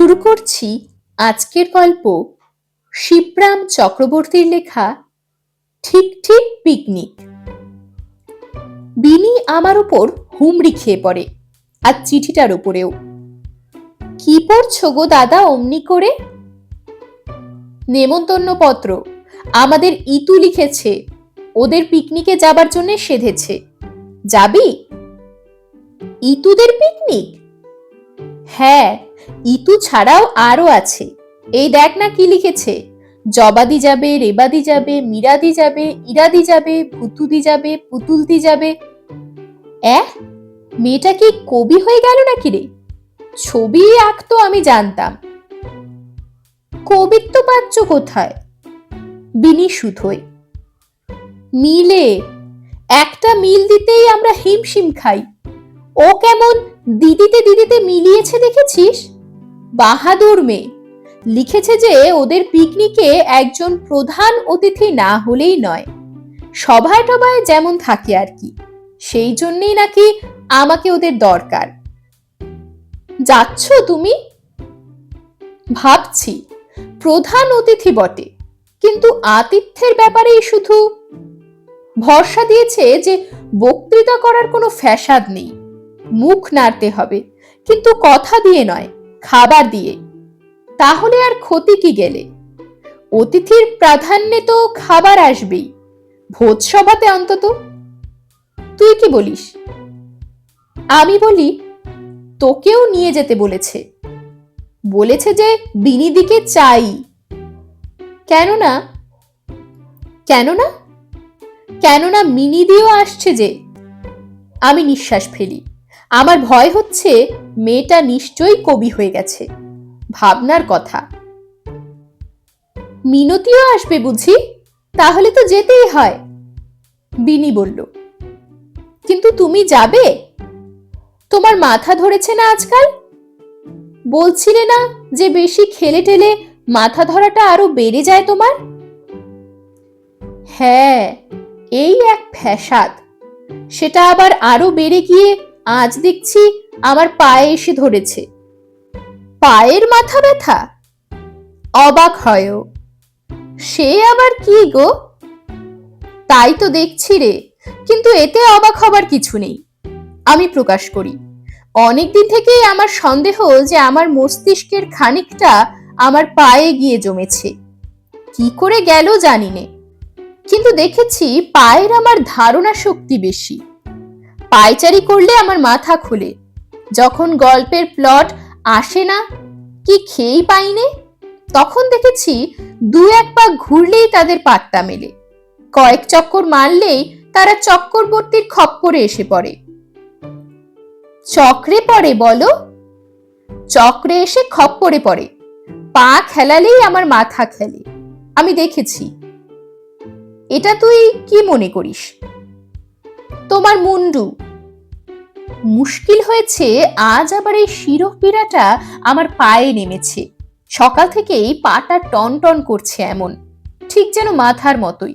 শুরু করছি আজকের গল্প শিবরাম চক্রবর্তীর লেখা ঠিক ঠিক পিকনিক। বিনি আমার উপর হুমড়ি খেয়ে পড়ে আর চিঠিটার উপরেও। কি পড়ছো গো দাদা অমনি করে? নেমন্তন্ন পত্র, আমাদের ইতু লিখেছে, ওদের পিকনিকে যাবার জন্য সেধেছে। যাবি? ইতুদের পিকনিক? হ্যাঁ ইতু ছাড়াও আরও আছে। এই দেখ না কি লিখেছে। জবাদি যাবে, রেবাদি যাবে, মিরাদি যাবে, ইরাদি যাবে, ভুতুদি যাবে, পুতুলদি যাবে। অ্যাঁ? মেয়েটা কি কবি হয়ে গেল নাকি রে? ছবি আঁকতো আমি জানতাম। কবিত্ব পাচ্ছ কোথায়? বিনি শুধোয় মিলে, একটা মিল দিতেই আমরা হিমশিম খাই। ও কেমন দিদিতে দিদিতে মিলিয়েছে দেখেছিস? বাহাদুর মেয়ে। লিখেছে যে ওদের পিকনিকে একজন প্রধান অতিথি না হলেই নয়। সভায় টভায় যেমন থাকে আর কি। সেই জন্যেই নাকি আমাকে ওদের দরকার। যাচ্ছ তুমি? ভাবছি, প্রধান অতিথি বটে। কিন্তু আতিথ্যের ব্যাপারেই শুধু ভরসা দিয়েছে যে বক্তৃতা করার কোনো ফ্যাসাদ নেই। মুখ নাড়তে হবে। কিন্তু কথা দিয়ে নয়, খাবার দিয়ে। তাহলে আর ক্ষতি কি গেলে? অতিথির প্রাধান্যে তো খাবার আসবেই। ভোজসভাতে অন্তত। তুই কি বলিস? আমি বলি, তোকেও নিয়ে যেতে বলেছে। বলেছে যে বিনিদিকে চাই। কেননা? কেননা? কেননা মিনিদিও আসছে যে। আমি নিঃশ্বাস ফেলি। আমার ভয় হচ্ছে মেয়েটা নিশ্চয়ই কবি হয়ে গেছে। ভাবনার কথা। মিনতিও আসবে বুঝি? তাহলে তো যেতেই হয়। বিনি বলল, কিন্তু তুমি যাবে? তোমার মাথা ধরেছে না আজকাল? বলছিলে না যে বেশি খেলে টেলে মাথা ধরাটা আরও বেড়ে যায় তোমার? হ্যাঁ এই এক ফ্যাসাদ। সেটা আবার আরও বেড়ে গিয়ে আজ দেখছি আমার পায়ে এসে ধরেছে। পায়ের মাথা ব্যথা? অবাক হয়ও। সে আবার কি গো? তাই তো দেখছি রে, কিন্তু এতে অবাক হবার কিছু নেই। আমি প্রকাশ করি, অনেকদিন থেকেই আমার সন্দেহ যে আমার মস্তিষ্কের খানিকটা আমার পায়ে গিয়ে জমেছে। কি করে গেল জানি নে। কিন্তু দেখেছি পায়ের আমার ধারণা শক্তি বেশি। পায়চারি করলে আমার মাথা খুলে। যখন গল্পের প্লট আসে না, কি খেয়েই পাইনে তখন দেখেছি দু এক পা ঘুরলেই তাদের পাত্তা মেলে। কয়েক চক্কর মারলেই তারা চক্করবর্তীর খপ্পরে এসে পড়ে। চক্রে পড়ে বলো? চক্রে এসে খপ্পরে পড়ে। পা খেলালেই আমার মাথা খেলে। আমি দেখেছি। এটা তুই কি মনে করিস? তোমার মুন্ডু। মুশকিল হয়েছে আজ আবার এই শিরক পীড়াটা আমার পায়ে নেমেছে। সকাল থেকেই পাটা টন টন করছে এমন, ঠিক যেন মাথার মতোই।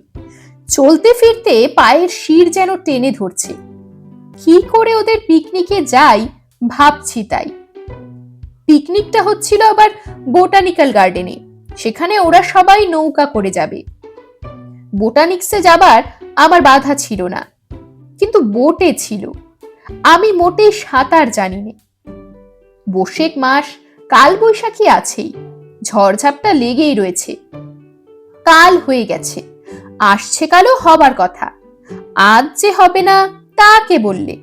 চলতে ফিরতে পায়ের শির যেন টেনে ধরছে। কি করে ওদের পিকনিকে যাই ভাবছি তাই। পিকনিকটা হচ্ছিল আবার বোটানিক্যাল গার্ডেনে, সেখানে ওরা সবাই নৌকা করে যাবে। বোটানিক্সে যাবার আমার বাধা ছিল না। কিন্তু বোটে ছিল। আমি মোটেই সাঁতার জানি না বসেক মাস কাল বৈশাখী আছেই, ঝড়ঝাপটা লেগেই রয়েছে। কাল হয়ে গেছে, আসছে কালও হবার কথা। আজ যে হবে না, তা কে বললে?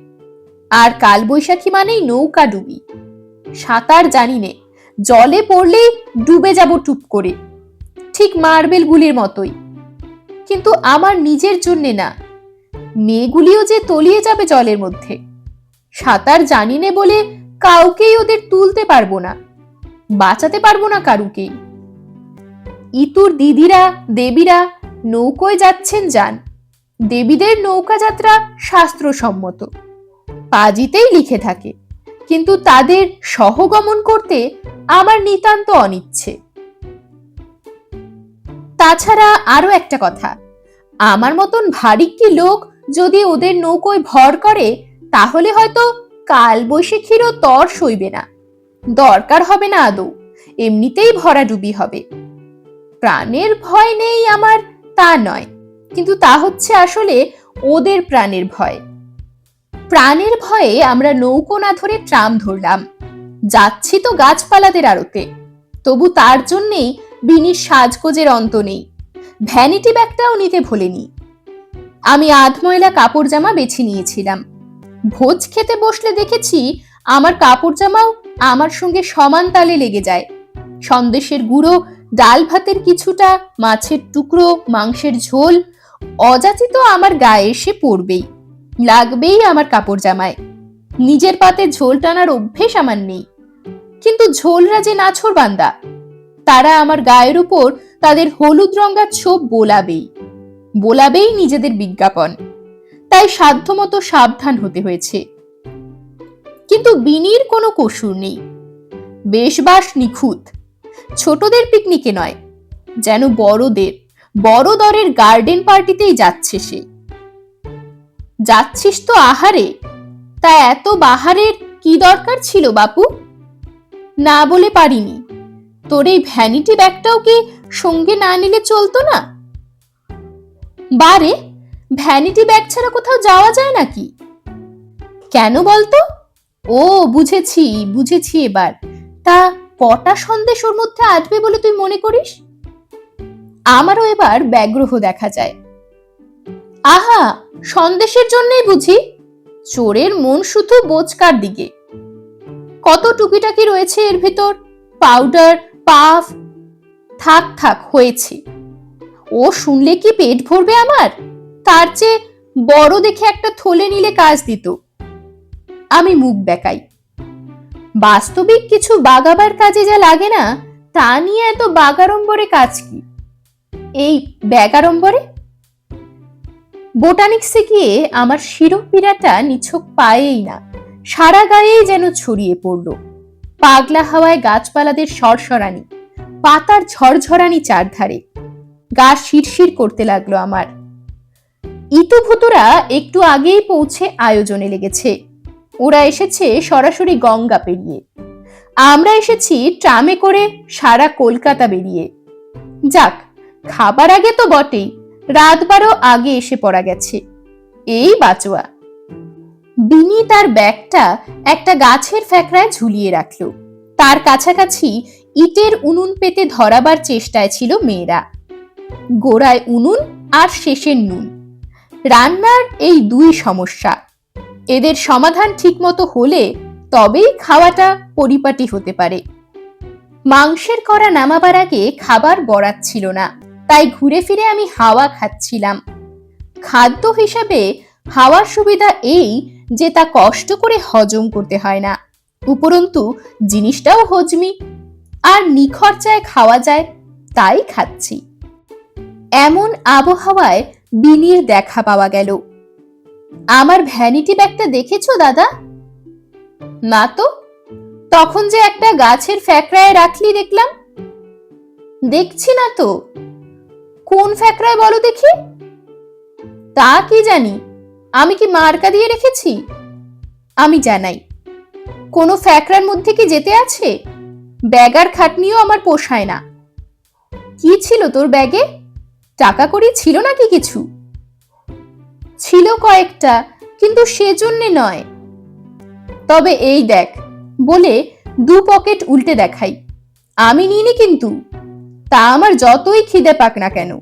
আর কাল বৈশাখী মানেই নৌকা ডুবি। সাঁতার জানি নে জলে পড়লেই ডুবে যাব টুপ করে। ঠিক মার্বেল গুলির মতোই। কিন্তু আমার নিজের জন্যে না মেয়েগুলিও যে তলিয়ে যাবে জলের মধ্যে। সাঁতার জানি নে বলে কাউকেই ওদের তুলতে পারব না। বাঁচাতে পারব না কারুকেই। ইতুর দিদিরা, দেবীরা নৌকোয় যাচ্ছেন যান। দেবীদের নৌকা যাত্রা শাস্ত্রসম্মত। পাজিতেই লিখে থাকে, কিন্তু তাদের সহগমন করতে আমার নিতান্ত অনিচ্ছে। তাছাড়া আরও একটা কথা, আমার মতন ভারিক্কি লোক যদি ওদের নৌকোয় ভর করে, তাহলে হয়তো কাল বৈশাখীরও তর সইবে না। দরকার হবে না আদৌ, এমনিতেই ভরাডুবি হবে। প্রাণের ভয় নেই আমার তা নয়, কিন্তু তা হচ্ছে আসলে ওদের প্রাণের ভয়। প্রাণের ভয়ে আমরা নৌকো না ধরে ট্রাম ধরলাম। যাচ্ছি তো গাছপালাদের আড়তে। তবু তার জন্যেই বিনির সাজগোজের অন্ত নেই। ভ্যানিটি ব্যাগটাও নিতে ভোলেনি। আমি আধময়লা কাপড় জামা বেছে নিয়েছিলাম। ভোজ খেতে বসলে দেখেছি আমার কাপড় জামাও আমার সঙ্গে সমান তালে লেগে যায়। সন্দেশের গুঁড়ো, ডাল ভাতের কিছুটা, মাছের টুকরো, মাংসের ঝোল, অযাচিত আমার গায়ে এসে পড়বেই। লাগবেই আমার কাপড় জামায় নিজের পাতে ঝোল টানার অভ্যেস আমার নেই। কিন্তু ঝোলরা যে নাছর বান্দা, তারা আমার গায়ের উপর তাদের হলুদ রঙা ছোপ বোলাবেই। বোলাবেই নিজেদের বিজ্ঞাপন। তাই সাধ্যমতো সাবধান হতে হয়েছে। কিন্তু বিনির কোনো কসুর নেই। বেশবাস নিখুঁত। ছোটদের পিকনিকে নয়, যেন বড়দের, বড় দরের গার্ডেন পার্টিতেই যাচ্ছে সে। যাচ্ছিস তো আহারে, তা এত বাহারের কি দরকার ছিল বাপু? না বলে পারিনি। তোর এই ভ্যানিটি ব্যাগটাও কি সঙ্গে না নিলে চলতো না? বারে ভ্যানিটি ব্যাগ ছাড়া কোথাও যাওয়া যায় নাকি? কেন বলতো? ও, বুঝেছি বুঝেছি এবার। তা কটা সন্দেশ ওর মধ্যে আসবে বলে তুই মনে করিস? আমারও এবার ব্যাগ্রহ দেখা যায়। আহা, সন্দেশের জন্যই বুঝি। চোরের মন শুধু বোচকার দিকে। কত টুকিটাকি রয়েছে এর ভিতর? পাউডার পাফ থাক থাক, হয়েছে। ও শুনলে কি পেট ভরবে আমার? তার চেয়ে বড় দেখে একটা থলে নিলে কাজ দিত। আমি মুখ বেকাই। বাস্তবিক কিছু বাগাবার কাজে যা লাগে না, তা নিয়ে এত বাগাড়ম্বরে কাজ কি? এই ব্যাগাড়ম্বরে? বোটানিক্সে গিয়ে আমার শিরোপীড়াটা নিছক পায়েই না, সারা গায়েই যেন ছড়িয়ে পড়ল। পাগলা হাওয়ায় গাছপালাদের সরসরানি, পাতার ঝরঝরানি চারধারে। গা শিরশির করতে লাগল আমার। ইতুভূতরা একটু আগেই পৌঁছে আয়োজনে লেগেছে। ওরা এসেছে সরাসরি গঙ্গা পেরিয়ে। আমরা এসেছি ট্রামে করে সারা কলকাতা বেরিয়ে। যাক, খাবার আগে তো বটেই, রাত বারো আগে এসে পড়া গেছে। এই বাচোয়া। বিনি তার ব্যাগটা একটা গাছের ফ্যাকড়ায় ঝুলিয়ে রাখল। তার কাছাকাছি ইটের উনুন পেতে ধরাবার চেষ্টায় ছিল মেয়েরা। গোড়ায় উনুন আর শেষের নুন। রান্নার এই দুই সমস্যা। এদের সমাধান ঠিকমতো হলে তবেই খাওয়াটা পরিপাটি হতে পারে। মাংসের করা নামাবার আগে খাবার বরাত ছিল না, তাই ঘুরে ফিরে আমি হাওয়া খাচ্ছিলাম। খাদ্য হিসাবে হাওয়ার সুবিধা এই যে তা কষ্ট করে হজম করতে হয় না। উপরন্তু, জিনিসটাও হজমি। আর নিখরচায় খাওয়া যায়, তাই খাচ্ছি। এমন আবহাওয়ায় বিনির দেখা পাওয়া গেল। আমার ভ্যানিটি ব্যাগটা দেখেছ, দাদা? না তো? তখন যে একটা গাছের ফ্যাকড়ায় রাখলি দেখলাম। দেখছি না তো। কোন ফ্যাকড়ায় বলো দেখি? তা কি জানি? আমি কি মার্কা দিয়ে রেখেছি? আমি জানাই। কোনো ফ্যাকড়ার মধ্যে কি যেতে আছে? ব্যাগার খাটনিও আমার পোষায় না। কি ছিল তোর ব্যাগে? টাকা করি ছিল নাকি কিছু? ছিল কয়েকটা, কিন্তু সেজন্যে নয়। তবে এই দেখ, বলে দু পকেট উল্টে দেখাই। আমি নিইনি কিন্তু। তা আমার যতই খিদে পাক না কেন।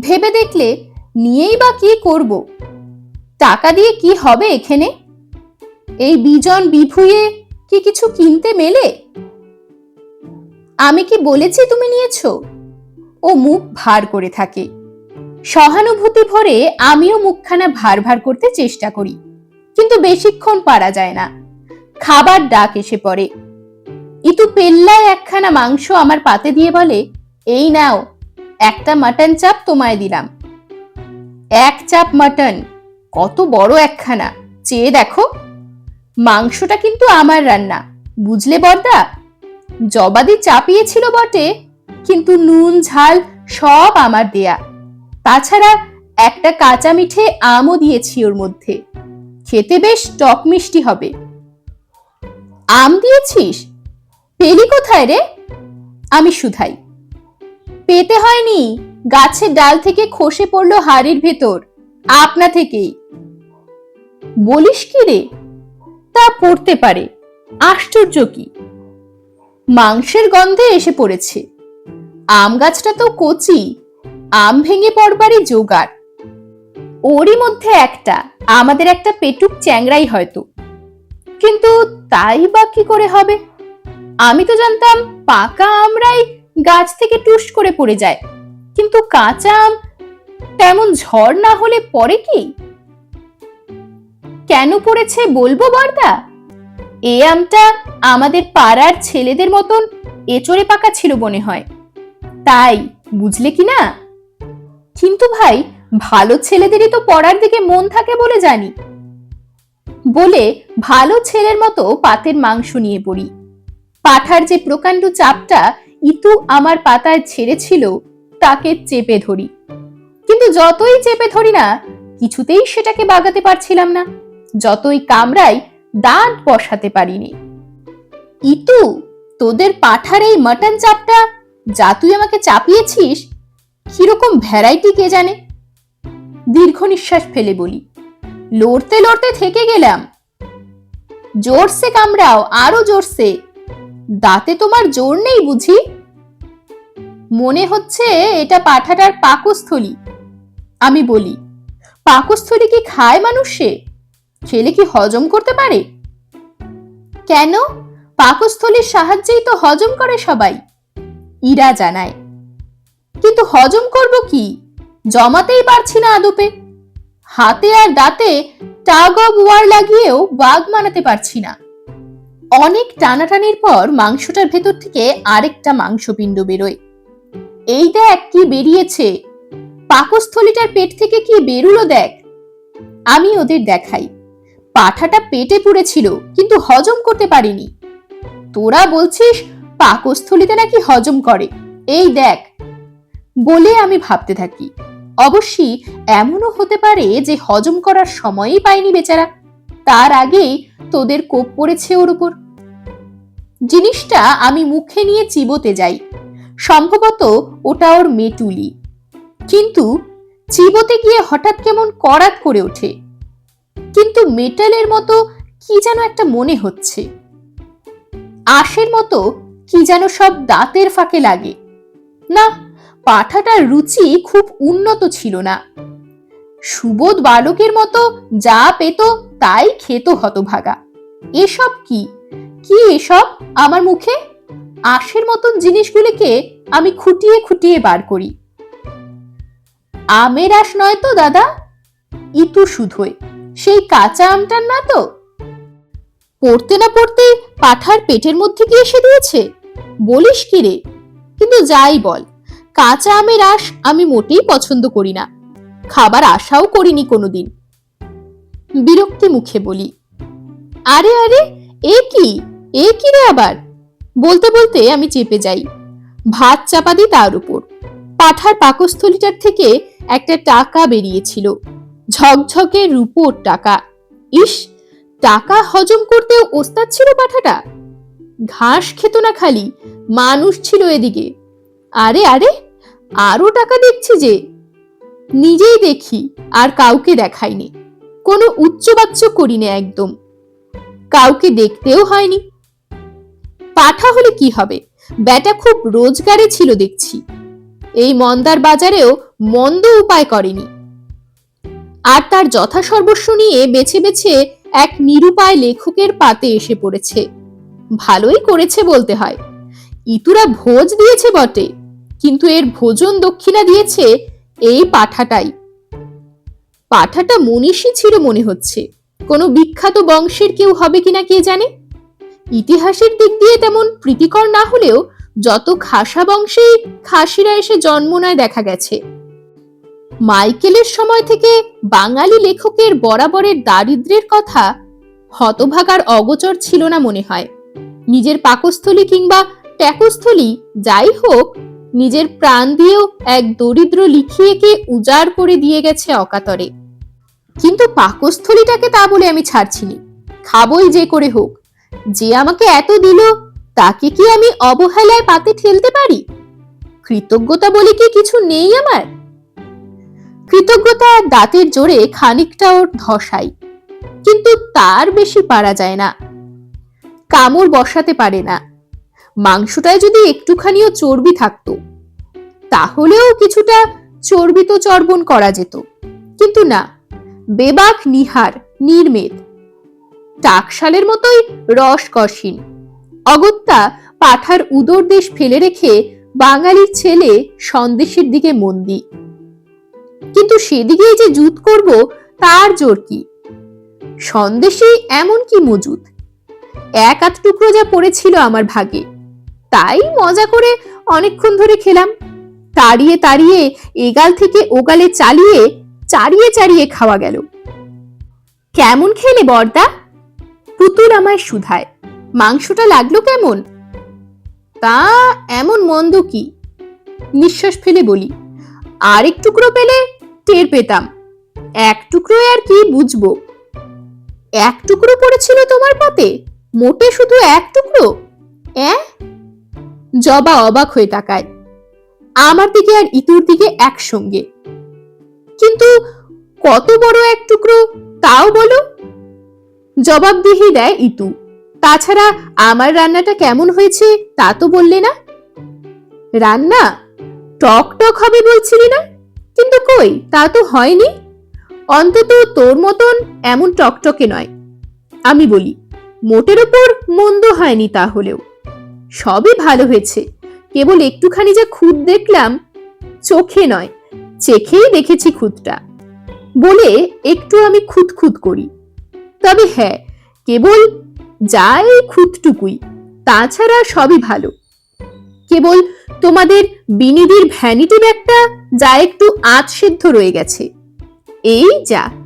ভেবে দেখলে, নিয়েই বা কি করব? টাকা দিয়ে কি হবে এখানে? এই বিজন বিভুয়ে কি কিছু কিনতে মেলে? আমি কি বলেছি তুমি নিয়েছো? ও মুখ ভার করে থাকে। সহানুভূতি ভরে আমিও মুখখানা ভার ভার করতে চেষ্টা করি, কিন্তু বেশিক্ষণ পারা যায় না। খাবার ডাক এসে পড়ে। ইতু পেল্লায় একখানা মাংস আমার পাতে দিয়ে বলে, এই নাও, একটা মাটন চাপ তোমায় দিলাম। এক চাপ মাটন, কত বড় একখানা, চেয়ে দেখো। মাংসটা কিন্তু আমার রান্না, বুঝলে বর্দা? জবাদি চাপিয়েছিল বটে কিন্তু নুন, ঝাল সব আমার দেয়া। তাছাড়া একটা কাঁচা মিঠে আমও দিয়েছি ওর মধ্যে। খেতে বেশ টক মিষ্টি হবে। আম দিয়েছিস? পেলি কোথায় রে? আমি শুধাই। পেতে হয়নি, গাছের ডাল থেকে খসে পড়ল হাড়ির ভেতর, আপনা থেকেই। বলিস কি রে? তা পড়তে পারে, আশ্চর্য কি? মাংসের গন্ধে এসে পড়েছে। আম গাছটা তো কচি, আম ভেঙে পড়বারই জোগাড়। ওরই মধ্যে একটা, আমাদের একটা পেটুক চ্যাংরাই হয়তো। কিন্তু তাই বা কি করে হবে? আমি তো জানতাম পাকা আমরাই গাছ থেকে টুস করে পড়ে যায়, কিন্তু কাঁচা আম তেমন ঝড় না হলে পরে কি? কেন পড়েছে বলব বর্দা? এ আমটা আমাদের পাড়ার ছেলেদের মতন এচড়ে পাকা ছিল মনে হয়। তাই, বুঝলে কি না? কিন্তু ভাই, ভালো ছেলেদেরই তো পড়ার দিকে মন থাকে বলে জানি। বলে ভালো ছেলের মতো পাতের মাংস নিয়ে পড়ি। পাঠার যে প্রকাণ্ড চাপটা ইতু আমার পাতায় ছেড়েছিল, তাকে চেপে ধরি। কিন্তু যতই চেপে ধরি না, কিছুতেই সেটাকে বাগাতে পারছিলাম না। যতই কামড়াই, দাঁত বসাতে পারিনি। ইতু, তোদের পাঠার এই মাটন চাপটা যা তুই আমাকে চাপিয়েছিস, কীরকম ভ্যারাইটি কে জানে? দীর্ঘ নিঃশ্বাস ফেলে বলি, লড়তে লড়তে থেকে গেলাম। জোরসে কামড়াও, আরও জোরসে। দাঁতে তোমার জোর নেই বুঝি? মনে হচ্ছে এটা পাঠাটার পাকস্থলী। আমি বলি, পাকস্থলী কি খায় মানুষে? খেলে কি হজম করতে পারে? কেন? পাকস্থলীর সাহায্যেই তো হজম করে সবাই। ইরা জানায়। কিন্তু হজম করব কি? জমাতেই পারছি না আদপে। হাতে আর দাঁতে টাগ অব ওয়ার লাগিয়েও বাঘ মানাতে পারছি না। অনেক টানাটানির পর মাংসটার ভেতর থেকে আরেকটা মাংসপিণ্ড বেরোয়। এই দেখ কি বেরিয়েছে। পাকস্থলীটার পেট থেকে কি বেরুলো দেখ। আমি ওদের দেখাই। পাঠাটা পেটে পুড়েছিল, কিন্তু হজম করতে পারিনি। তোরা বলছিস পাকস্থলীতে নাকি হজম করে? এই দেখ। বলে আমি ভাবতে থাকি, অবশ্যই এমনও হতে পারে যে হজম করার সময়ই পায়নি বেচারা। তার আগেই তোদের কোপ পড়েছে ওর উপর। জিনিসটা আমি মুখে নিয়ে চিবোতে যাই। সম্ভবত ওটা ওর মেটুলি। কিন্তু চিবোতে গিয়ে হঠাৎ কেমন করাত করে ওঠে। কিন্তু মেটালের মতো কি যেন একটা মনে হচ্ছে। আশের মতো কি যেন সব দাঁতের ফাঁকে লাগে। না, পাঠাটার রুচি খুব উন্নত ছিল না। সুবোধ বালকের মতো যা পেত তাই খেত হতভাগা। এসব কি? কি এসব আমার মুখে? আশের মতন জিনিসগুলিকে আমি খুঁটিয়ে খুঁটিয়ে বার করি। আমের আশ নয় তো, দাদা? ইতু শুধোয় সেই কাঁচা আমটার না তো? পড়তে না পড়তে পাঠার পেটের মধ্যে কি এসে দিয়েছে? বলিস কি রে? কিন্তু যাই বল, কাঁচা আমের আশ আমি মোটেই পছন্দ করি না। খাবার আশাও করিনি কোনোদিন। বিরক্তি মুখে বলি, আরে আরে, এ কি? এ কি রে আবার? বলতে বলতে আমি চেপে যাই, ভাত চাপা দিই তার উপর। পাঠার পাকস্থলীটার থেকে একটা টাকা বেরিয়েছিল, ঝকঝকে রূপোর টাকা। ইস, টাকা হজম করতেও ওস্তাদ ছিল পাঠাটা? ঘাস খেত না খালি, মানুষ ছিল এদিকে। আরে আরে, আরও টাকা দেখছি যে। নিজেই দেখি, আর কাউকে দেখাইনি। কোনো উচ্চবাচ্য করি না একদম। কাউকে দেখতেও হয়নি। পাঠা হলে কি হবে? ব্যাটা খুব রোজগারে ছিল দেখছি। এই মন্দার বাজারেও মন্দ উপায় করেনি। আর তার যথাসর্বস্ব নিয়ে বেছে বেছে এক নিরুপায় লেখকের পাতে এসে পড়েছে। ভালোই করেছে বলতে হয়। ইতুরা ভোজ দিয়েছে বটে, কিন্তু এর ভোজন দক্ষিণা দিয়েছে এই পাঠাটাই। পাঠাটা মনীষী ছিল মনে হচ্ছে, কোনো বিখ্যাত বংশের কেউ হবে কিনা কে জানে? ইতিহাসের দিক দিয়ে তেমন প্রীতিকর না হলেও যত খাসা বংশেই খাসিরা এসে জন্ম নেয় দেখা গেছে। মাইকেলের সময় থেকে বাঙালি লেখকের বরাবরের দারিদ্র্যের কথা হতভাগার অগোচর ছিল না মনে হয়। নিজের পাকস্থলী কিংবা ট্যাকস্থলী যাই হোক, নিজের প্রাণ দিয়েও এক দরিদ্র লিখিয়েকে উজাড় করে দিয়ে গেছে অকাতরে। কিন্তু পাকস্থলীটাকে তা বলে আমি ছাড়ছিনি। খাবই যে করে হোক, যে আমাকে এত দিল, তাকে কি আমি অবহেলায় পাতে ঠেলতে পারি? কৃতজ্ঞতা বলে কি কিছু নেই আমার? কৃতজ্ঞতা দাঁতের জোরে খানিকটা ওর ধসাই, কিন্তু তার বেশি পারা যায় না। কামড় বসাতে পারে না। মাংসটায় যদি একটুখানিও চর্বি থাকতো, তাহলেও কিছুটা চর্বি তো চর্বণ করা যেত। কিন্তু না, বেবাক নিহার, নির্মেদ, টাকশালের মতোই রস কষিন, অগত্যা পাঠার উদর দেশ ফেলে রেখে বাঙালির ছেলে সন্দেশের দিকে মন্দি। কিন্তু সেদিকেই যে জুত করব, তার জোর কি? সন্দেশে এমন কি মজুদ এক আধ টুকরো যা পড়েছিল আমার ভাগে তাই মজা করে অনেকক্ষণ ধরে খেলাম। তাড়িয়ে তাড়িয়ে এগাল থেকে ওগালে চালিয়ে চারিয়ে চারিয়ে খাওয়া গেল। কেমন খেলে বর্দা? পুতুল আমায় শুধায়। মাংসটা লাগল কেমন? তা এমন মন্দ কি? নিঃশ্বাস ফেলে বলি আর এক টুকরো পেলে টের পেতাম। এক টুকরো আর কি বুঝব? এক টুকরো পড়েছিল তোমার পাতে? মোটে শুধু এক টুকরো? অ্যাঁ জবা অবাক হয়ে তাকায়। আমার দিকে আর ইতুর দিকে একসঙ্গে। কিন্তু কত বড় এক টুকরো তাও বলো? জবাবদিহি দেয় ইতু। তাছাড়া আমার রান্নাটা কেমন হয়েছে তা তো বললে না। রান্না? টক টক হবে বলছিলি না? কিন্তু কই, তা তো হয়নি। অন্তত তোর মতন এমন টকটকে নয়। আমি বলি মোটের ওপর মন্দ হয়নি তাহলেও। সবই ভালো হয়েছে। কেবল একটুখানি যা খুদ দেখলাম, চোখে নয়, চেখেই দেখেছি খুদটা বলে একটু আমি খুদ খুদ করি। তবে হ্যাঁ কেবল যাই এই খুদটুকুই তাছাড়া সবই ভালো। কেবল তোমাদের বিনিদির ভ্যানিটি ব্যাগটা যা একটু আধ সিদ্ধ রয়ে গেছে। এই যা।